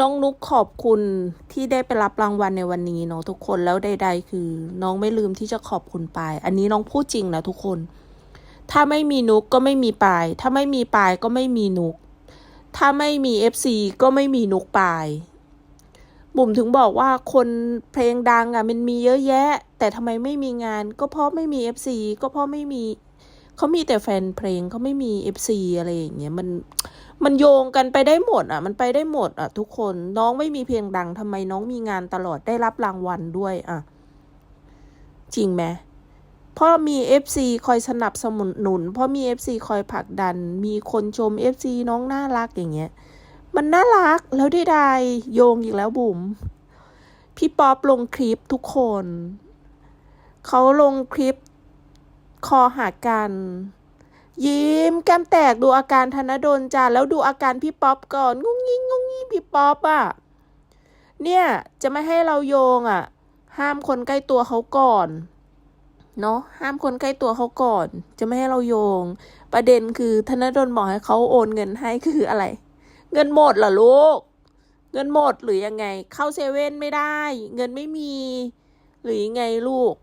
น้องนุกขอบคุณที่ได้ไปรับรางวัลในวันนี้เนาะทุกคนแล้วใด ๆ คือ น้องไม่ลืมที่จะขอบคุณปาย อันนี้น้องพูดจริงนะทุกคน ถ้าไม่มีนุกก็ไม่มีปาย ถ้าไม่มีปายก็ไม่มีนุก ถ้าไม่มีเอฟซีก็ไม่มีนุกปาย บุ๋มถึงบอกว่าคนเพลงดังอะมันมีเยอะแยะ แต่ทำไมไม่มีงาน ก็เพราะไม่มีเอฟซีก็เพราะไม่มีเขามีแต่แฟนเพลงเขาไม่มีเอฟซีอะไรอย่างเงี้ยมัน มันโยงกันไปได้หมดอะ มันไปได้หมดอะ ทุกคนน้องไม่มีเพลงดังทำไมน้องมีงานตลอดได้รับรางวัลด้วยอะ จริงไหมเพราะมี FC คอยสนับสนุน เพราะมี FC คอยผลักดัน มีคนชม FC น้องน่ารักอย่างเงี้ย มันน่ารักแล้วได้ได้โยงอีกแล้วบุ๋มพี่ป๊อปลงคลิปทุกคน เขาลงคลิปคอหากัน ยิ้มแก้มแตกดูอาการธนดลจ้าแล้วดูอาการพี่ป๊อปก่อน งุ้งงิ้งงุ้งงิ้งพี่ป๊อปอะ เนี่ยจะไม่ให้เราโยงอะ ห้ามคนใกล้ตัวเขาก่อน เนาะห้ามคนใกล้ตัวเขาก่อน จะไม่ให้เราโยง ประเด็นคือธนดลบอกให้เขาโอนเงินให้คืออะไร เงินหมดเหรอลูก เงินหมดหรือยังไง เข้าเซเว่นไม่ได้ เงินไม่มี หรือยังไงลูก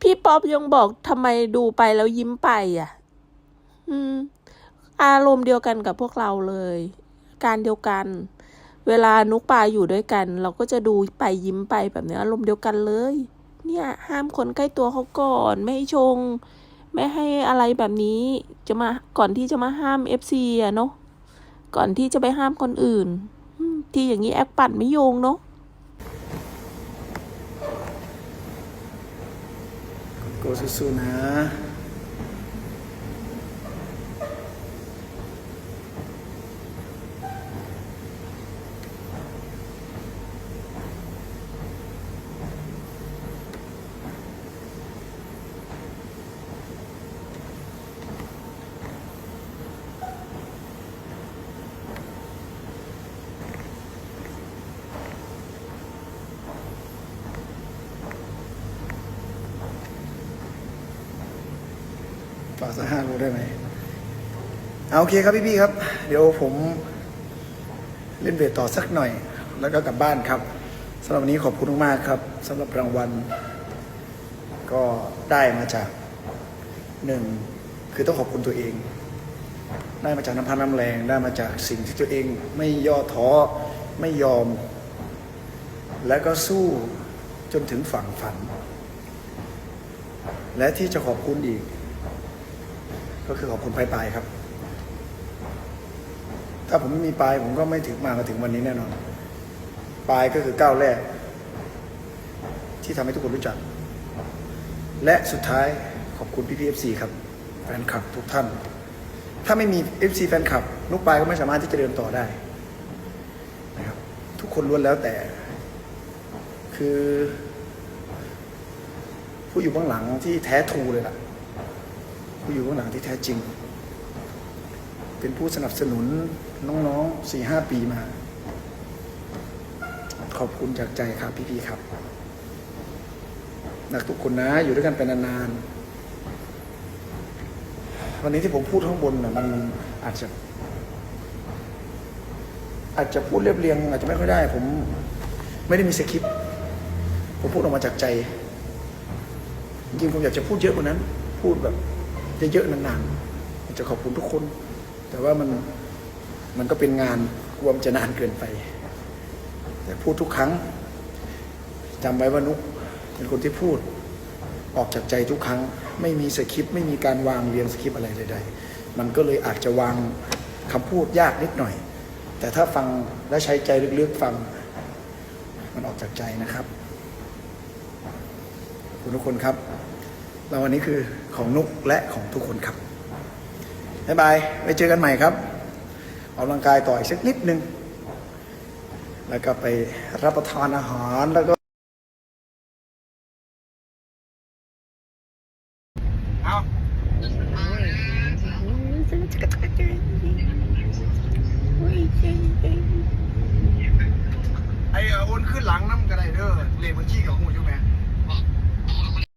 พี่ป๊อปยังบอกทำไมดูไปแล้วยิ้มไปอะ อืม อารมณ์เดียวกันกับพวกเราเลย การเดียวกัน เวลานุกปลาอยู่ด้วยกัน เราก็จะดูไปยิ้มไปแบบนี้อารมณ์เดียวกันเลย เนี่ย ห้ามคนใกล้ตัวเขาก่อน ไม่ให้ชง ไม่ให้อะไรแบบนี้ จะมาก่อนที่จะมาห้ามเอฟซีอะเนาะก่อนที่จะไปห้ามคนอื่น ที่อย่างนี้แอปปั่นไม่โยงเนาะโกสู้ๆนะ สักห้าโลได้ไหมเอาโอเคครับพี่ๆครับ เดี๋ยวผมเล่นเบสต่อสักหน่อย แล้วก็กลับบ้านครับสำหรับวันนี้ขอบคุณมากๆครับสำหรับรางวัล ก็ได้มาจากหนึ่งคือต้องขอบคุณตัวเอง ได้มาจากน้ำพันน้ำแรง ได้มาจากสิ่งที่ตัวเองไม่ย่อท้อไม่ยอม และก็สู้จนถึงฝั่งฝัน และที่จะขอบคุณอีก ก็คือขอบคุณปลายปลายครับ ถ้าผมไม่มีปลายผมก็ไม่ถึงมามาถึงวันนี้แน่นอน ปลายก็คือก้าวแรก ที่ทำให้ทุกคนรู้จัก และสุดท้ายขอบคุณพี่พีเอฟซีครับแฟนคลับทุกท่าน ถ้าไม่มีเอฟซีแฟนคลับนุกปลายก็ไม่สามารถที่จะเดินต่อได้นะครับทุกคนล้วนแล้วแต่ คือ ผู้อยู่เบื้องหลังที่แท้ทูเลยล่ะ ผู้อยู่เบื้องหลังที่แท้จริง เป็นผู้สนับสนุนน้องๆสี่ห้าปีมา ขอบคุณจากใจครับพี่ๆครับนักทุกคนนะอยู่ด้วยกันเป็นนานๆวันนี้ที่ผมพูดข้างบนนะมันอาจจะ อาจจะพูดเรียบเรียง อาจจะไม่ค่อยได้ ผมไม่ได้มีสคริปต์ผมพูดออกมาจากใจจริงผมอยากจะพูดเยอะกว่านั้น พูดแบบ เยอะๆนานๆจะขอบคุณทุกคน แต่ว่ามันมันก็เป็นงานกลัวมจะนานเกินไป แต่พูดทุกครั้งจำไว้ว่านุกเป็นคนที่พูดออกจากใจทุกครั้ง ไม่มีสคริปต์ไม่มีการวางเรียงสคริปต์อะไรใดๆมันก็เลยอาจจะวางคำพูดยากนิดหน่อย แต่ถ้าฟังและใช้ใจลึกๆฟัง มันออกจากใจนะครับขอบคุณทุกคนครับ เราวัลนี้คือของนุกและของทุกคนครับบ๊ายบายไว้เจอกันใหม่ครับออกกำลังกายต่ออีกสักนิดนึง แล้วก็ไปรับประทานอาหารแล้วก็เอาไอ้โอนขึ้นหลังน้ำกระไดเด้อเลขบัญชีกับหูอยู่ไหม